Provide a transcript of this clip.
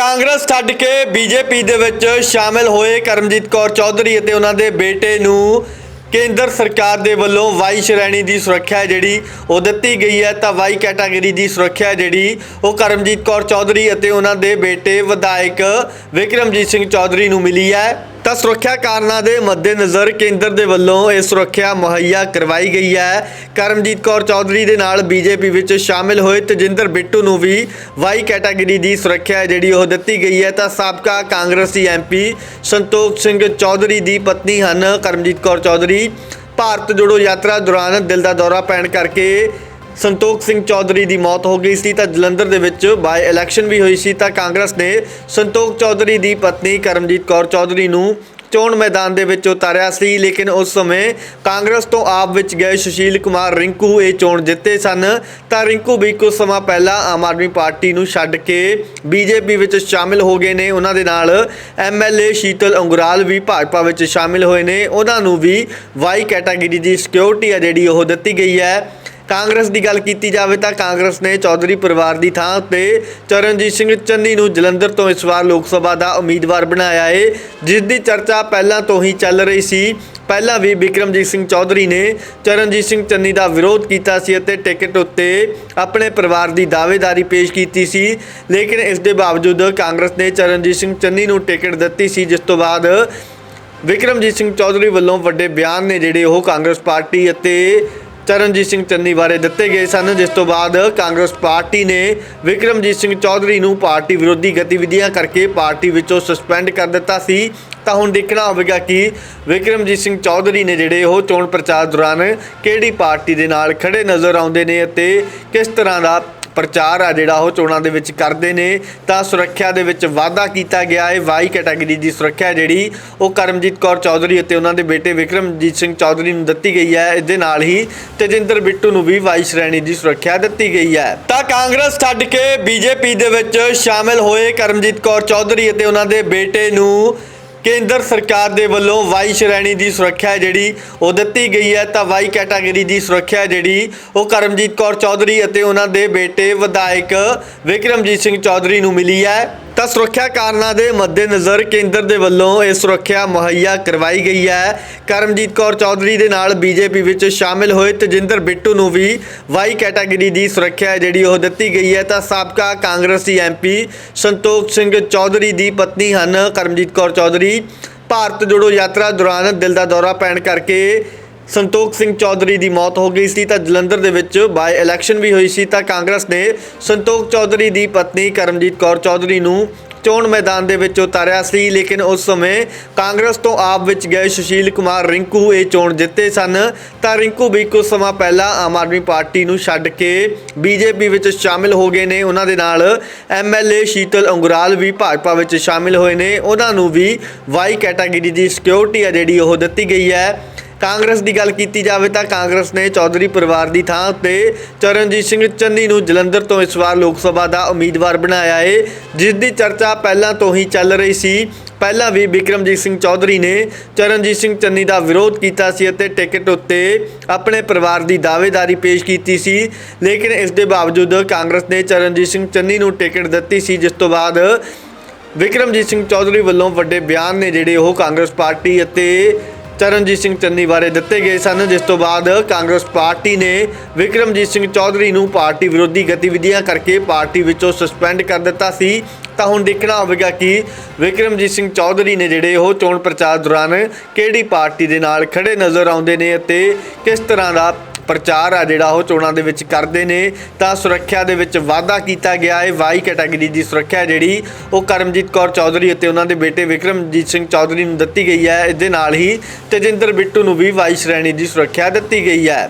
ਕਾਂਗਰਸ ਛੱਡ ਕੇ ਬੀਜੇਪੀ ਦੇ ਵਿੱਚ ਸ਼ਾਮਿਲ ਹੋਏ ਕਰਮਜੀਤ ਕੌਰ ਚੌਧਰੀ ਅਤੇ ਉਹਨਾਂ ਦੇ ਬੇਟੇ ਨੂੰ ਕੇਂਦਰ ਸਰਕਾਰ ਦੇ ਵੱਲੋਂ ਵਾਈ ਸ਼੍ਰੇਣੀ ਦੀ ਸੁਰੱਖਿਆ ਜਿਹੜੀ ਉਹ ਦਿੱਤੀ ਗਈ ਹੈ, ਤਾਂ ਵਾਈ ਕੈਟਾਗਰੀ ਦੀ ਸੁਰੱਖਿਆ ਜਿਹੜੀ ਉਹ ਕਰਮਜੀਤ ਕੌਰ ਚੌਧਰੀ ਅਤੇ ਉਹਨਾਂ ਦੇ ਬੇਟੇ ਵਿਧਾਇਕ ਵਿਕਰਮਜੀਤ ਸਿੰਘ ਚੌਧਰੀ ਨੂੰ ਮਿਲੀ ਹੈ। ਤਾਂ ਸੁਰੱਖਿਆ ਕਾਰਨਾਂ ਦੇ ਮੱਦੇਨਜ਼ਰ ਕੇਂਦਰ ਦੇ ਵੱਲੋਂ ਇਹ ਸੁਰੱਖਿਆ ਮੁਹੱਈਆ ਕਰਵਾਈ ਗਈ ਹੈ। ਕਰਮਜੀਤ ਕੌਰ ਚੌਧਰੀ ਦੇ ਨਾਲ ਬੀਜੇਪੀ ਵਿੱਚ ਸ਼ਾਮਿਲ ਹੋਏ ਤਜਿੰਦਰ ਬਿੱਟੂ ਨੂੰ ਵੀ ਵਾਈ ਕੈਟਾਗਰੀ ਦੀ ਸੁਰੱਖਿਆ ਹੈ ਜਿਹੜੀ ਉਹ ਦਿੱਤੀ ਗਈ ਹੈ। ਤਾਂ ਸਾਬਕਾ ਕਾਂਗਰਸੀ ਐਮਪੀ ਸੰਤੋਖ ਸਿੰਘ ਚੌਧਰੀ ਦੀ ਪਤਨੀ ਹਨ ਕਰਮਜੀਤ ਕੌਰ ਚੌਧਰੀ। ਭਾਰਤ ਜੋੜੋ ਯਾਤਰਾ ਦੌਰਾਨ ਦਿਲ ਦਾ ਦੌਰਾ ਪੈਣ ਕਰਕੇ ਸੰਤੋਖ ਸਿੰਘ ਚੌਧਰੀ ਦੀ ਮੌਤ ਹੋ ਗਈ ਸੀ ਤਾਂ ਜਲੰਧਰ ਦੇ ਵਿੱਚ ਬਾਈ ਇਲੈਕਸ਼ਨ ਵੀ ਹੋਈ ਸੀ ਤਾਂ ਕਾਂਗਰਸ ਨੇ ਸੰਤੋਖ ਚੌਧਰੀ ਦੀ ਪਤਨੀ ਕਰਮਜੀਤ ਕੌਰ ਚੌਧਰੀ ਨੂੰ ਚੋਣ ਮੈਦਾਨ ਦੇ ਵਿੱਚ ਉਤਾਰਿਆ ਸੀ, ਲੇਕਿਨ ਉਸ ਸਮੇਂ ਕਾਂਗਰਸ ਤੋਂ ਆਪ ਵਿੱਚ ਗਏ ਸੁਸ਼ੀਲ ਕੁਮਾਰ ਰਿੰਕੂ ਇਹ ਚੋਣ ਜਿੱਤੇ ਸਨ ਤਾਂ ਰਿੰਕੂ ਵੀ ਕੁਝ ਸਮਾਂ ਪਹਿਲਾਂ ਆਮ ਆਦਮੀ ਪਾਰਟੀ ਨੂੰ ਛੱਡ ਕੇ ਬੀਜੇਪੀ ਵਿੱਚ ਸ਼ਾਮਿਲ ਹੋ ਗਏ ਨੇ। ਉਹਨਾਂ ਦੇ ਨਾਲ ਐਮਐਲਏ ਸ਼ੀਤਲ ਅੰਗੁਰਾਲ ਵੀ ਭਾਜਪਾ ਵਿੱਚ ਸ਼ਾਮਿਲ ਹੋਏ ਨੇ। ਉਹਨਾਂ ਨੂੰ ਵੀ ਵਾਈ ਕੈਟਾਗਰੀ ਦੀ ਸਿਕਿਉਰਿਟੀ ਹੈ ਜਿਹੜੀ ਉਹ ਦਿੱਤੀ ਗਈ ਹੈ। ਕਾਂਗਰਸ ਦੀ ਗੱਲ ਕੀਤੀ ਜਾਵੇ ਤਾਂ ਕਾਂਗਰਸ ਨੇ ਚੌਧਰੀ ਪਰਿਵਾਰ ਦੀ ਥਾਂ ਉੱਤੇ ਚਰਨਜੀਤ ਸਿੰਘ ਚੰਨੀ ਨੂੰ ਜਲੰਧਰ ਤੋਂ ਇਸ ਵਾਰ ਲੋਕ ਸਭਾ ਦਾ ਉਮੀਦਵਾਰ ਬਣਾਇਆ ਹੈ ਜਿਸ ਦੀ ਚਰਚਾ ਪਹਿਲਾਂ ਤੋਂ ਹੀ ਚੱਲ ਰਹੀ ਸੀ। ਪਹਿਲਾਂ ਵੀ ਵਿਕਰਮਜੀਤ ਸਿੰਘ ਚੌਧਰੀ ਨੇ ਚਰਨਜੀਤ ਸਿੰਘ ਚੰਨੀ ਦਾ ਵਿਰੋਧ ਕੀਤਾ ਸੀ ਅਤੇ ਟਿਕਟ ਉੱਤੇ ਆਪਣੇ ਪਰਿਵਾਰ ਦੀ ਦਾਅਵੇਦਾਰੀ ਪੇਸ਼ ਕੀਤੀ ਸੀ। ਲੇਕਿਨ ਇਸ ਦੇ ਬਾਵਜੂਦ ਕਾਂਗਰਸ ਨੇ ਚਰਨਜੀਤ ਸਿੰਘ ਚੰਨੀ ਨੂੰ ਟਿਕਟ ਦਿੱਤੀ ਸੀ, ਜਿਸ ਤੋਂ ਬਾਅਦ ਵਿਕਰਮਜੀਤ ਸਿੰਘ ਚੌਧਰੀ ਵੱਲੋਂ ਵੱਡੇ ਬਿਆਨ ਨੇ ਜਿਹੜੇ ਉਹ ਕਾਂਗਰਸ ਪਾਰਟੀ ਅਤੇ ਚਰਨਜੀਤ ਸਿੰਘ ਚੰਨੀ ਬਾਰੇ ਦਿੱਤੇ ਗਏ ਸਨ, ਜਿਸ ਤੋਂ ਬਾਅਦ ਕਾਂਗਰਸ ਪਾਰਟੀ ਨੇ ਵਿਕਰਮਜੀਤ ਸਿੰਘ ਚੌਧਰੀ ਨੂੰ ਪਾਰਟੀ ਵਿਰੋਧੀ ਗਤੀਵਿਧੀਆਂ ਕਰਕੇ ਪਾਰਟੀ ਵਿੱਚੋਂ ਸਸਪੈਂਡ ਕਰ ਦਿੱਤਾ ਸੀ। ਤਾਂ ਹੁਣ ਦੇਖਣਾ ਹੋਵੇਗਾ ਕਿ ਵਿਕਰਮਜੀਤ ਸਿੰਘ ਚੌਧਰੀ ਨੇ ਜਿਹੜੇ ਉਹ ਚੋਣ ਪ੍ਰਚਾਰ ਦੌਰਾਨ ਕਿਹੜੀ ਪਾਰਟੀ ਦੇ ਨਾਲ ਖੜੇ ਨਜ਼ਰ ਆਉਂਦੇ ਨੇ ਅਤੇ ਕਿਸ ਤਰ੍ਹਾਂ ਦਾ ਪ੍ਰਚਾਰ ਆ ਜਿਹੜਾ ਉਹ ਚੋਣਾਂ ਦੇ ਵਿੱਚ ਕਰਦੇ ਨੇ, ਤਾਂ ਸੁਰੱਖਿਆ ਦੇ ਵਿੱਚ ਵਾਧਾ ਕੀਤਾ ਗਿਆ ਹੈ। ਵਾਈ ਕੈਟਾਗਰੀ ਦੀ ਸੁਰੱਖਿਆ ਜਿਹੜੀ, ਉਹ ਕਰਮਜੀਤ ਕੌਰ ਚੌਧਰੀ ਅਤੇ ਉਹਨਾਂ ਦੇ ਬੇਟੇ ਵਿਕਰਮਜੀਤ ਸਿੰਘ ਚੌਧਰੀ ਨੂੰ ਦਿੱਤੀ ਗਈ ਹੈ। ਇਸ ਦੇ ਨਾਲ ਹੀ ਤੇਜਿੰਦਰ ਬਿੱਟੂ ਨੂੰ ਵੀ ਵਾਈ ਸ਼੍ਰੇਣੀ ਦੀ ਸੁਰੱਖਿਆ ਦਿੱਤੀ ਗਈ ਹੈ। ਤਾਂ ਕਾਂਗਰਸ ਛੱਡ ਕੇ ਬੀਜੇਪੀ ਦੇ ਵਿੱਚ ਸ਼ਾਮਿਲ ਹੋਏ ਕਰਮਜੀਤ ਕੌਰ ਚੌਧਰੀ ਅਤੇ ਉਹਨਾਂ ਦੇ ਬੇਟੇ ਨੂੰ ਕੇਂਦਰ ਸਰਕਾਰ ਦੇ ਵੱਲੋਂ ਵਾਈ ਸ਼੍ਰੇਣੀ ਦੀ ਸੁਰੱਖਿਆ ਜਿਹੜੀ ਉਹ ਦਿੱਤੀ ਗਈ ਹੈ, ਤਾਂ ਵਾਈ ਕੈਟਾਗਰੀ ਦੀ ਸੁਰੱਖਿਆ ਜਿਹੜੀ ਉਹ ਕਰਮਜੀਤ ਕੌਰ ਚੌਧਰੀ ਅਤੇ ਉਹਨਾਂ ਦੇ ਬੇਟੇ ਵਿਧਾਇਕ ਵਿਕਰਮਜੀਤ ਸਿੰਘ ਚੌਧਰੀ ਨੂੰ ਮਿਲੀ ਹੈ। ਤਾਂ ਸੁਰੱਖਿਆ ਕਾਰਨਾਂ ਦੇ ਮੱਦੇਨਜ਼ਰ ਕੇਂਦਰ ਦੇ ਵੱਲੋਂ ਇਹ ਸੁਰੱਖਿਆ ਮੁਹੱਈਆ ਕਰਵਾਈ ਗਈ ਹੈ। ਕਰਮਜੀਤ ਕੌਰ ਚੌਧਰੀ ਦੇ ਨਾਲ ਬੀਜੇਪੀ ਵਿੱਚ ਸ਼ਾਮਿਲ ਹੋਏ ਤਜਿੰਦਰ ਬਿੱਟੂ ਨੂੰ ਵੀ ਵਾਈ ਕੈਟਾਗਰੀ ਦੀ ਸੁਰੱਖਿਆ ਜਿਹੜੀ ਉਹ ਦਿੱਤੀ ਗਈ ਹੈ। ਤਾਂ ਸਾਬਕਾ ਕਾਂਗਰਸੀ ਐਮਪੀ ਸੰਤੋਖ ਸਿੰਘ ਚੌਧਰੀ ਦੀ ਪਤਨੀ ਹਨ ਕਰਮਜੀਤ ਕੌਰ ਚੌਧਰੀ। ਭਾਰਤ ਜੋੜੋ ਯਾਤਰਾ ਦੌਰਾਨ ਦਿਲ ਦਾ ਦੌਰਾ ਪੈਣ ਕਰਕੇ ਸੰਤੋਖ ਸਿੰਘ ਚੌਧਰੀ ਦੀ ਮੌਤ ਹੋ ਗਈ ਸੀ ਤਾਂ ਜਲੰਧਰ ਦੇ ਵਿੱਚ ਬਾਈ ਇਲੈਕਸ਼ਨ ਵੀ ਹੋਈ ਸੀ ਤਾਂ ਕਾਂਗਰਸ ਨੇ ਸੰਤੋਖ ਚੌਧਰੀ ਦੀ ਪਤਨੀ ਕਰਮਜੀਤ ਕੌਰ ਚੌਧਰੀ ਨੂੰ ਚੋਣ ਮੈਦਾਨ ਦੇ ਵਿੱਚ ਉਤਾਰਿਆ ਸੀ, ਲੇਕਿਨ ਉਸ ਸਮੇਂ ਕਾਂਗਰਸ ਤੋਂ ਆਪ ਵਿੱਚ ਗਏ ਸੁਸ਼ੀਲ ਕੁਮਾਰ ਰਿੰਕੂ ਇਹ ਚੋਣ ਜਿੱਤੇ ਸਨ। ਤਾਂ ਰਿੰਕੂ ਵੀ ਕੁਝ ਸਮਾਂ ਪਹਿਲਾਂ ਆਮ ਆਦਮੀ ਪਾਰਟੀ ਨੂੰ ਛੱਡ ਕੇ ਬੀਜੇਪੀ ਵਿੱਚ ਸ਼ਾਮਿਲ ਹੋ ਗਏ ਨੇ। ਉਹਨਾਂ ਦੇ ਨਾਲ ਐਮਐਲਏ ਸ਼ੀਤਲ ਅੰਗਰਾਲ ਵੀ ਭਾਜਪਾ ਵਿੱਚ ਸ਼ਾਮਿਲ ਹੋਏ ਨੇ। ਉਹਨਾਂ ਨੂੰ ਵੀ ਵਾਈ ਕੈਟਾਗਰੀ ਦੀ ਸਿਕਿਉਰਿਟੀ ਹੈ ਜਿਹੜੀ ਉਹ ਦਿੱਤੀ ਗਈ ਹੈ। ਕਾਂਗਰਸ ਦੀ ਗੱਲ ਕੀਤੀ ਜਾਵੇ ਤਾਂ ਕਾਂਗਰਸ ਨੇ ਚੌਧਰੀ ਪਰਿਵਾਰ ਦੀ ਥਾਂ ਉੱਤੇ ਚਰਨਜੀਤ ਸਿੰਘ ਚੰਨੀ ਨੂੰ ਜਲੰਧਰ ਤੋਂ ਇਸ ਵਾਰ ਲੋਕ ਸਭਾ ਦਾ ਉਮੀਦਵਾਰ ਬਣਾਇਆ ਏ, ਜਿਸ ਦੀ ਚਰਚਾ ਪਹਿਲਾਂ ਤੋਂ ਹੀ ਚੱਲ ਰਹੀ ਸੀ। ਪਹਿਲਾਂ ਵੀ ਵਿਕਰਮਜੀਤ ਸਿੰਘ ਚੌਧਰੀ ਨੇ ਚਰਨਜੀਤ ਸਿੰਘ ਚੰਨੀ ਦਾ ਵਿਰੋਧ ਕੀਤਾ ਸੀ ਅਤੇ ਟਿਕਟ ਉੱਤੇ ਆਪਣੇ ਪਰਿਵਾਰ ਦੀ ਦਾਅਵੇਦਾਰੀ ਪੇਸ਼ ਕੀਤੀ ਸੀ। ਲੇਕਿਨ ਇਸ ਦੇ ਬਾਵਜੂਦ ਕਾਂਗਰਸ ਨੇ ਚਰਨਜੀਤ ਸਿੰਘ ਚੰਨੀ ਨੂੰ ਟਿਕਟ ਦਿੱਤੀ ਸੀ, ਜਿਸ ਤੋਂ ਬਾਅਦ ਵਿਕਰਮਜੀਤ ਸਿੰਘ ਚੌਧਰੀ ਵੱਲੋਂ ਵੱਡੇ ਬਿਆਨ ਨੇ ਜਿਹੜੇ ਉਹ ਕਾਂਗਰਸ ਪਾਰਟੀ ਅਤੇ ਚਰਨਜੀਤ ਸਿੰਘ ਚੰਨੀ ਬਾਰੇ ਦਿੱਤੇ ਗਏ ਸਨ, ਜਿਸ ਤੋਂ ਬਾਅਦ ਕਾਂਗਰਸ ਪਾਰਟੀ ਨੇ ਵਿਕਰਮਜੀਤ ਸਿੰਘ ਚੌਧਰੀ ਨੂੰ ਪਾਰਟੀ ਵਿਰੋਧੀ ਗਤੀਵਿਧੀਆਂ ਕਰਕੇ ਪਾਰਟੀ ਵਿੱਚੋਂ ਸਸਪੈਂਡ ਕਰ ਦਿੱਤਾ ਸੀ। ਤਾਂ ਹੁਣ ਦੇਖਣਾ ਹੋਵੇਗਾ ਕਿ ਵਿਕਰਮਜੀਤ ਸਿੰਘ ਚੌਧਰੀ ਨੇ ਜਿਹੜੇ ਉਹ ਚੋਣ ਪ੍ਰਚਾਰ ਦੌਰਾਨ ਕਿਹੜੀ ਪਾਰਟੀ ਦੇ ਨਾਲ ਖੜੇ ਨਜ਼ਰ ਆਉਂਦੇ ਨੇ ਅਤੇ ਕਿਸ ਤਰ੍ਹਾਂ ਦਾ ਪ੍ਰਚਾਰ ਆ ਜਿਹੜਾ ਉਹ ਚੋਣਾਂ ਦੇ ਵਿੱਚ ਕਰਦੇ ਨੇ, ਤਾਂ ਸੁਰੱਖਿਆ ਦੇ ਵਿੱਚ ਵਾਅਦਾ ਕੀਤਾ ਗਿਆ ਹੈ। ਵਾਈ ਕੈਟਾਗਰੀ ਦੀ ਸੁਰੱਖਿਆ ਜਿਹੜੀ, ਉਹ ਕਰਮਜੀਤ ਕੌਰ ਚੌਧਰੀ ਅਤੇ ਉਹਨਾਂ ਦੇ ਬੇਟੇ ਵਿਕਰਮਜੀਤ ਸਿੰਘ ਚੌਧਰੀ ਨੂੰ ਦਿੱਤੀ ਗਈ ਹੈ। ਇਸ ਦੇ ਨਾਲ ਹੀ ਤੇਜਿੰਦਰ ਬਿੱਟੂ ਨੂੰ ਵੀ ਵਾਈ ਸ਼੍ਰੇਣੀ ਦੀ ਸੁਰੱਖਿਆ ਦਿੱਤੀ ਗਈ ਹੈ।